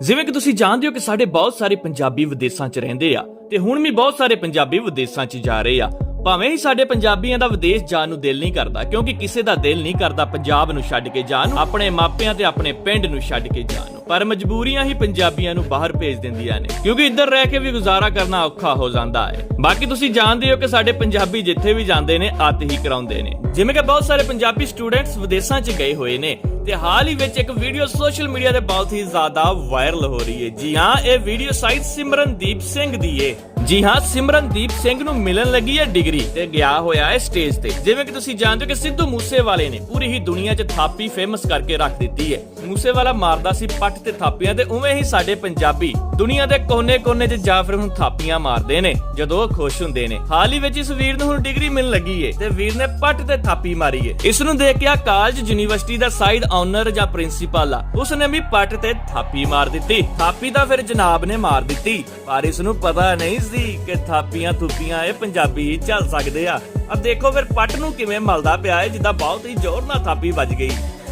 ਜਿਵੇਂ ਕਿ ਤੁਸੀਂ ਜਾਣਦੇ ਹੋ ਕਿ ਸਾਡੇ ਬਹੁਤ ਸਾਰੇ ਪੰਜਾਬੀ ਵਿਦੇਸ਼ਾਂ 'ਚ ਰਹਿੰਦੇ ਆ ਤੇ ਹੁਣ ਵੀ ਬਹੁਤ ਸਾਰੇ ਪੰਜਾਬੀ ਵਿਦੇਸ਼ਾਂ 'ਚ ਜਾ ਰਹੇ ਆ। ਭਾਵੇਂ ਹੀ ਸਾਡੇ ਪੰਜਾਬੀਆਂ ਦਾ ਵਿਦੇਸ਼ ਜਾਣ ਨੂੰ ਦਿਲ ਨਹੀਂ ਕਰਦਾ, ਕਿਉਂਕਿ ਕਿਸੇ ਦਾ ਦਿਲ ਨਹੀਂ ਕਰਦਾ ਪੰਜਾਬ ਨੂੰ ਛੱਡ ਕੇ ਜਾਣ ਆਪਣੇ ਮਾਪਿਆਂ ਤੇ ਆਪਣੇ ਪਿੰਡ ਨੂੰ ਛੱਡ ਕੇ ਜਾਣ ਪਰ ਮਜਬੂਰੀਆਂ ਹੀ ਪੰਜਾਬੀਆਂ ਨੂੰ ਬਾਹਰ ਭੇਜ ਦਿੰਦੀਆਂ ਨੇ, ਕਿਉਂਕਿ ਇੱਧਰ ਰਹਿ ਕੇ ਵੀ ਗੁਜ਼ਾਰਾ ਕਰਨਾ ਔਖਾ ਹੋ ਜਾਂਦਾ ਹੈ। ਬਾਕੀ ਤੁਸੀਂ ਜਾਣਦੇ ਹੋ ਕਿ ਸਾਡੇ ਪੰਜਾਬੀ ਜਿੱਥੇ ਵੀ ਜਾਂਦੇ ਨੇ ਅੱਤ ਹੀ ਕਰਾਉਂਦੇ ਨੇ। ਜਿਵੇਂ ਕਿ ਬਹੁਤ ਸਾਰੇ ਪੰਜਾਬੀ ਸਟੂਡੈਂਟਸ ਵਿਦੇਸ਼ਾਂ 'ਚ ਗਏ ਹੋਏ ਨੇ ਤੇ ਹਾਲ ਹੀ ਵਿੱਚ ਇੱਕ ਵੀਡੀਓ ਸੋਸ਼ਲ ਮੀਡੀਆ ਤੇ ਬਹੁਤ ਹੀ ਜ਼ਿਆਦਾ ਵਾਇਰਲ ਹੋ ਰਹੀ ਹੈ। ਜੀ ਹਾਂ, ਇਹ ਵੀਡੀਓ ਸਾਈਟ ਸਿਮਰਨਦੀਪ ਸਿੰਘ ਦੀ ਏ। ਜੀ ਹਾਂ ਸਿਮਰਨਦੀਪ ਸਿੰਘ ਨੂੰ ਮਿਲਣ ਲੱਗੀ ਹੈ ਡਿਗਰੀ ਤੇ ਗਿਆ ਹੋਇਆ ਹੈ ਸਟੇਜ ਤੇ। ਜਿਵੇਂ ਕਿ ਤੁਸੀਂ ਜਾਣਦੇ ਹੋ ਕਿ ਸਿੱਧੂ ਮੂਸੇਵਾਲੇ ਨੇ ਪੂਰੀ ਹੀ ਦੁਨੀਆ 'ਚ ਥਾਪੀ ਫੇਮਸ ਕਰਕੇ ਰੱਖ ਦਿੱਤੀ ਹੈ। ਮੂਸੇਵਾਲਾ ਮਾਰਦਾ ਸੀ ਪੱਟ ਤੇ ਥਾਪੀਆਂ ਤੇ ਉਵੇਂ ਹੀ ਸਾਡੇ ਪੰਜਾਬੀ ਦੁਨੀਆ ਦੇ ਕੋਨੇ-ਕੋਨੇ 'ਚ ਜਾ ਫਿਰ ਹੁਣ ਥਾਪੀਆਂ ਮਾਰਦੇ ਨੇ, ਜਦੋਂ ਉਹ ਖੁਸ਼ ਹੁੰਦੇ ਨੇ। ਹਾਲ ਹੀ ਵਿੱਚ ਇਸ ਵੀਰ ਨੂੰ ਹੁਣ ਡਿਗਰੀ ਮਿਲਣ ਲੱਗੀ ਏ ਤੇ ਵੀਰ ਨੇ ਪੱਟ ਤੇ ਥਾਪੀ ਮਾਰੀ ਏ ਇਸ ਨੂੰ ਦੇਖ ਕੇ ਆ ਕਾਲਜ ਯੂਨੀਵਰਸਿਟੀ ਦਾ ਸਾਈਡ ਆਨਰ ਜਾਂ ਪ੍ਰਿੰਸੀਪਲ ਆ, ਉਸਨੇ ਵੀ ਪੱਟ ਤੇ ਥਾਪੀ ਮਾਰ ਦਿੱਤੀ। ਥਾਪੀ ਤਾਂ ਫਿਰ ਜਨਾਬ ਨੇ ਮਾਰ ਦਿੱਤੀ, ਪਰ ਇਸ ਨੂੰ ਪਤਾ ਨਹੀਂ ਸੀ ਕਿ ਥਾਪੀਆਂ ਥੁੱਪੀਆਂ ਇਹ ਪੰਜਾਬੀ ਹੀ ਚੱਲ ਸਕਦੇ ਆ। ਆ ਦੇਖੋ ਫਿਰ ਪੱਟ ਨੂੰ ਕਿਵੇਂ ਮਲਦਾ ਪਿਆ ਏ, ਜਿੱਦਾਂ ਬਹੁਤ ਹੀ ਜ਼ੋਰ ਨਾਲ ਥਾਪੀ ਵੱਜ ਗਈ।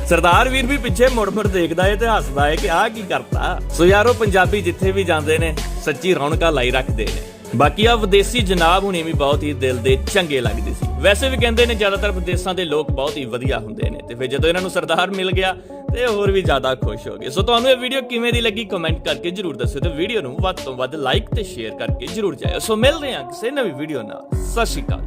ਸਰਦਾਰ ਵੀਰ ਵੀ ਪਿੱਛੇ ਮੁੜ ਮੁੜ ਦੇਖਦਾ ਏ ਤੇ ਹੱਸਦਾ ਏ ਕਿ ਆਹ ਕੀ ਕਰਤਾ। ਸੋ ਯਾਰੋ, ਪੰਜਾਬੀ ਜਿੱਥੇ ਵੀ ਜਾਂਦੇ ਨੇ, ਸੱਚੀ ਰੌਣਕਾਂ ਲਾਈ ਰੱਖਦੇ ਨੇ। ਬਾਕੀ ਆ ਵਿਦੇਸੀ ਜਨਾਬ ਹੁਣੇ ਵੀ ਬਹੁਤ ਹੀ ਦਿਲ ਦੇ ਚੰਗੇ ਲੱਗਦੇ ਸੀ। ਵੈਸੇ ਵੀ ਕਹਿੰਦੇ ਨੇ ਜ਼ਿਆਦਾਤਰ ਵਿਦੇਸ਼ਾਂ ਦੇ ਲੋਕ ਬਹੁਤ ਹੀ ਵਧੀਆ ਹੁੰਦੇ ਨੇ। ਤੇ ਫਿਰ ਜਦੋਂ ਇਹਨਾਂ ਨੂੰ ਸਰਦਾਰ ਮਿਲ ਗਿਆ, ਤੇ ਹੋਰ ਵੀ ਜ਼ਿਆਦਾ ਖੁਸ਼ ਹੋ ਗਏ। ਸੋ ਤੁਹਾਨੂੰ ਇਹ ਵੀਡੀਓ ਕਿਵੇਂ ਦੀ ਲੱਗੀ ਕਮੈਂਟ ਕਰਕੇ ਜਰੂਰ ਦੱਸਿਓ ਤੇ ਵੀਡੀਓ ਨੂੰ ਵੱਧ ਤੋਂ ਵੱਧ ਲਾਈਕ ਤੇ ਸ਼ੇਅਰ ਕਰਕੇ ਜਰੂਰ ਜਾਇਓ। ਸੋ ਮਿਲਦੇ ਹਾਂ ਕਿਸੇ ਨਵੀਂ ਵੀਡੀਓ ਨਾਲ। ਸਤਿ ਸ਼੍ਰੀ ਅਕਾਲ।